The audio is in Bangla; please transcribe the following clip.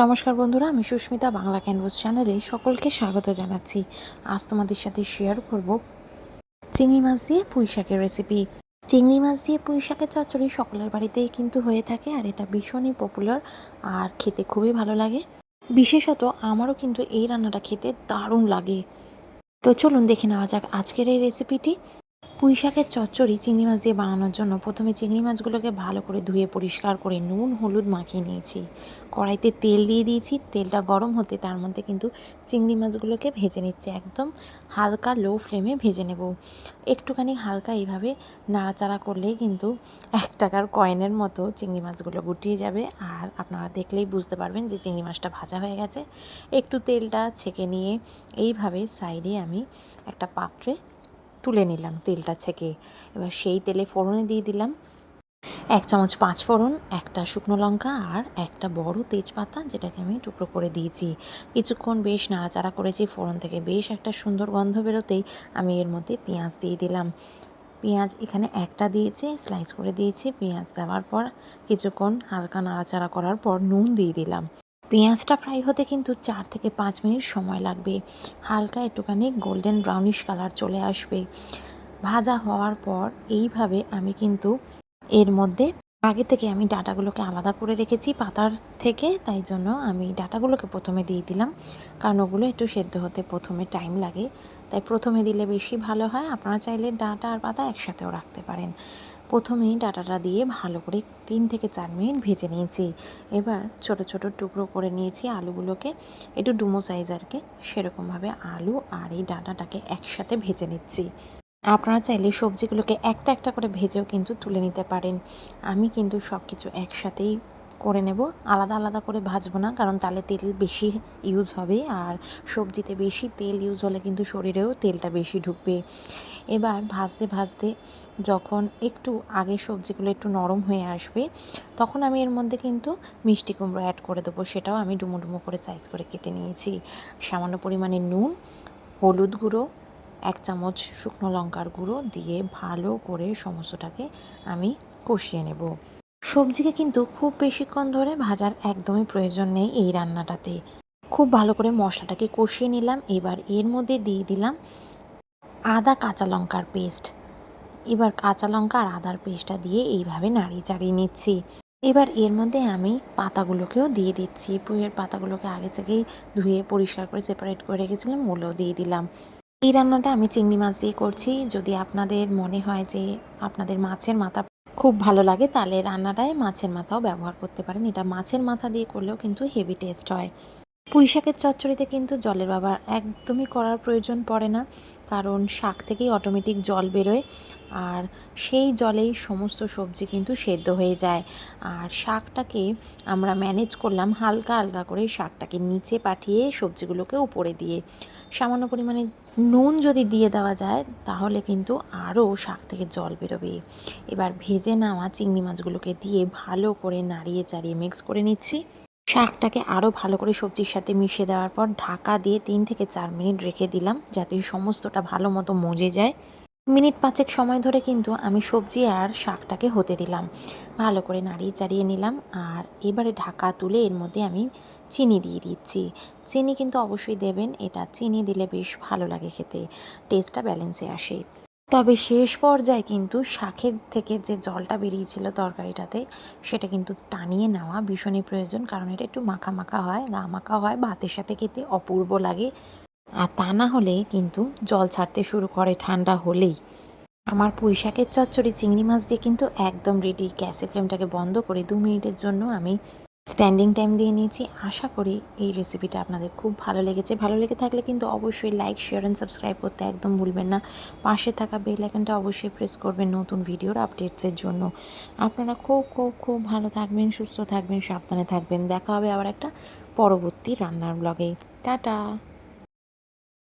নমস্কার বন্ধুরা, আমি সুস্মিতা, বাংলা ক্যানভাস চ্যানেলে সকলকে স্বাগত জানাচ্ছি। আজ তোমাদের সাথে শেয়ার করব চিংড়ি মাছ দিয়ে পুঁই শাকের রেসিপি চিংড়ি মাছ দিয়ে পুঁই শাকের চচ্চড়ি সকলের বাড়িতেই কিন্তু হয়ে থাকে আর এটা ভীষণই পপুলার আর খেতে খুবই ভালো লাগে। বিশেষত আমারও কিন্তু এই রান্নাটা খেতে দারুণ লাগে। তো চলুন দেখে নেওয়া যাক আজকের এই রেসিপিটি পুঁই শাকের চচ্চড়ি চিংড়ি মাছ দিয়ে বানানোর জন্য প্রথমে চিংড়ি মাছগুলোকে ভালো করে ধুয়ে পরিষ্কার করে নুন, হলুদ মাখিয়ে নিয়েছি। কড়াইতে তেল দিয়ে দিয়েছি। তেলটা গরম হতে তার মধ্যে কিন্তু চিংড়ি মাছগুলোকে ভেজে নিচ্ছে। একদম হালকা লো ফ্লেমে ভেজে নেব। একটুখানি হালকা এইভাবে নাড়াচাড়া করলেই কিন্তু এক টাকার কয়েনের মতো চিংড়ি মাছগুলো গুটিয়ে যাবে। আর আপনারা দেখলেই বুঝতে পারবেন যে চিংড়ি মাছটা ভাজা হয়ে গেছে। একটু তেলটা ছেঁকে নিয়ে এইভাবে সাইডে আমি একটা পাত্রে তুলে নিলাম তেলটা ছেঁকে এবার সেই তেলে ফোড়নে দিয়ে দিলাম। এক চামচ পাঁচ ফোড়ন, একটা শুকনো লঙ্কা আর একটা বড় তেজপাতা যেটাকে আমি টুকরো করে দিয়েছি। কিছুক্ষণ বেশ নাড়াচাড়া করেছি, ফোড়ন থেকে বেশ একটা সুন্দর গন্ধ বেরোতেই আমি এর মধ্যে পেঁয়াজ দিয়ে দিলাম। পেঁয়াজ এখানে একটা দিয়েছি স্লাইস করে দিয়েছি। পেঁয়াজ দেওয়ার পর কিছুক্ষণ হালকা নাড়াচাড়া করার পর নুন দিয়ে দিলাম। পেঁয়াজটা ফ্রাই হতে কিন্তু চার থেকে পাঁচ মিনিট সময় লাগবে। হালকা একটুখানি গোল্ডেন ব্রাউনিশ কালার চলে আসবে। ভাজা হওয়ার পর এইভাবে আমি কিন্তু এর মধ্যে আগে থেকে আমি ডাটাগুলোকে আলাদা করে রেখেছি পাতার থেকে, তাই জন্য আমি ডাটাগুলোকে প্রথমে দিয়ে দিলাম। কারণ ওগুলো একটু সেদ্ধ হতে প্রথমে টাইম লাগে। তাই প্রথমে দিলে বেশি ভালো হয়। আপনারা চাইলে ডাটা আর পাতা একসাথেও রাখতে পারেন। প্রথমেই ডাটাটা দিয়ে ভালো করে তিন থেকে চার মিনিট ভেজে নিয়েছি। এবার ছোট ছোট টুকরো করে নিয়েছি আলুগুলোকে। একটু ডুমো সাইজ আর কি সেরকমভাবে আলু আর এই ডাটাটাকে একসাথে ভেজে নিচ্ছি। আপনারা চাইলে সবজিগুলোকে একটা একটা করে ভেজেও কিন্তু তুলে নিতে পারেন। আমি কিন্তু সব কিছু একসাথেই করে নেব। আলাদা আলাদা করে ভাজবো না, কারণ তাহলে তেল বেশি ইউজ হবে আর সবজিতে বেশি তেল ইউজ হলে কিন্তু শরীরেও তেলটা বেশি ঢুকবে। এবার ভাজতে ভাজতে যখন একটু আগে সবজিগুলো একটু নরম হয়ে আসবে, তখন আমি এর মধ্যে কিন্তু মিষ্টি কুমড়ো অ্যাড করে দেবো। সেটাও আমি ডুমো ডুমো করে সাইজ করে কেটে নিয়েছি। সামান্য পরিমাণে নুন, হলুদ গুঁড়ো, এক চামচ শুকনো লঙ্কার গুঁড়ো দিয়ে ভালো করে সমস্তটাকে আমি কষিয়ে নেব। সবজিকে কিন্তু খুব বেশিক্ষণ ধরে ভাজার একদমই প্রয়োজন নেই এই রান্নাটাতে। খুব ভালো করে মশলাটাকে কষিয়ে নিলাম, এবার এর মধ্যে দিয়ে দিলাম আদা কাঁচা লঙ্কার পেস্ট। এবার কাঁচা লঙ্কা আর আদার পেস্টটা দিয়ে এইভাবে নাড়িয়ে চাড়িয়ে নিচ্ছি। এবার এর মধ্যে আমি পাতাগুলোকেও দিয়ে দিচ্ছি। পুঁয়ের পাতাগুলোকে আগে থেকেই ধুয়ে পরিষ্কার করে সেপারেট করে রেখেছিলাম, ওগুলোও দিয়ে দিলাম। এই রান্নাটা আমি চিংড়ি মাছ দিয়ে করছি। যদি আপনাদের মনে হয় যে আপনাদের মাছের মাথা খুব ভালো লাগে তাহলে রান্নাটায় মাছের মাথাও ব্যবহার করতে পারেন। এটা মাছের মাথা দিয়ে করলেও কিন্তু হেভি টেস্ট হয়। পুঁই শাকের চচ্চড়িতে কিন্তু জলের ব্যবহার একদমই করার প্রয়োজন পড়ে না। কারণ শাক থেকেই অটোমেটিক জল বেরোয় আর সেই জলেই সমস্ত সবজি কিন্তু সেদ্ধ হয়ে যায়। আর শাকটাকে আমরা ম্যানেজ করলাম হালকা হালকা করে শাকটাকে নিচে পাঠিয়ে সবজিগুলোকে উপরে দিয়ে। সামান্য পরিমাণে নুন যদি দিয়ে দেওয়া যায় তাহলে কিন্তু আরও শাক থেকে জল বেরোবে। এবার ভেজে নেওয়া চিংড়ি মাছগুলোকে দিয়ে ভালো করে নাড়িয়ে চাড়িয়ে মিক্স করে নিচ্ছি। শাকটাকে আরও ভালো করে সবজির সাথে মিশিয়ে দেওয়ার পর ঢাকা দিয়ে তিন থেকে চার মিনিট রেখে দিলাম যাতে সমস্তটা ভালো মতো মজে যায়। মিনিট পাঁচেক সময় ধরে কিন্তু আমি সবজি আর শাকটাকে হতে দিলাম। ভালো করে নাড়িয়ে চাড়িয়ে নিলাম আর এবারে ঢাকা তুলে এর মধ্যে আমি চিনি দিয়ে দিচ্ছি। চিনি কিন্তু অবশ্যই দেবেন, এটা চিনি দিলে বেশ ভালো লাগে খেতে। টেস্টটা ব্যালেন্সে আসে। তবে শেষ পর্যায়ে কিন্তু শাকের থেকে যে জলটা বেরিয়েছিল তরকারিটাতে, সেটা কিন্তু টানিয়ে নেওয়া ভীষণই প্রয়োজন। কারণ এটা একটু মাখা মাখা হয়, গা মাখা হয়, ভাতের সাথে খেতে অপূর্ব লাগে। আর তা না হলে কিন্তু জল ছাড়তে শুরু করে ঠান্ডা হলেই। আমার পুঁই শাকের চচ্চড়ি চিংড়ি মাছ দিয়ে কিন্তু একদম রেডি গ্যাসের ফ্লেমটাকে বন্ধ করে দু মিনিটের জন্য আমি স্ট্যান্ডিং টাইম দিয়ে নিয়েছি। আশা করি এই রেসিপিটা আপনাদের খুব ভালো লেগেছে। ভালো লেগে থাকলে কিন্তু অবশ্যই লাইক শেয়ার অ্যান্ড সাবস্ক্রাইব করতে একদম ভুলবেন না। পাশে থাকা বেল আইকনটা অবশ্যই প্রেস করবেন নতুন ভিডিওর আপডেটসের জন্য। আপনারা খুব খুব খুব ভালো থাকবেন, সুস্থ থাকবেন, সাবধানে থাকবেন। দেখা হবে আবার একটা পরবর্তী রান্নার ব্লগে টাটা!